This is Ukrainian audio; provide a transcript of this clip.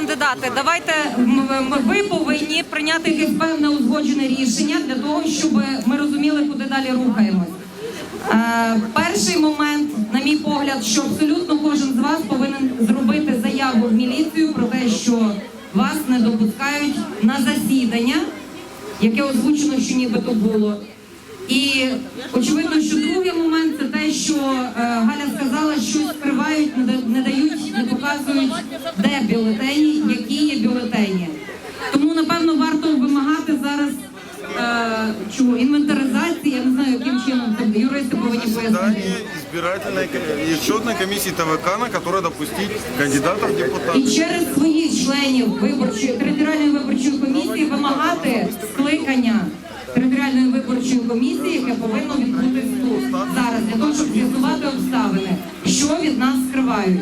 депутати, давайте м- м- ви повинні прийняти якесь певне узгоджене рішення для того, щоб ми розуміли, куди далі рухаємось. Е, перший момент, на мій погляд, що абсолютно кожен з вас повинен зробити заяву в міліцію про те, що вас не допускають на засідання, яке озвучено, що нібито було. І очевидно, що другий момент де бюлетені, які є бюлетені. Тому напевно варто вимагати зараз е, чого інвентаризації. Я не знаю, яким чином це юристи повинні пояснити. Здание избирательной ко- и счетной комиссии ТВК, на которой допустить кандидатов в І через своїх членів виборчої територіальної виборчої комісії вимагати скликання територіальної виборчої комісії, яке повинно відбутись тут зараз для того, щоб з'ясувати обставини, що від нас скривають.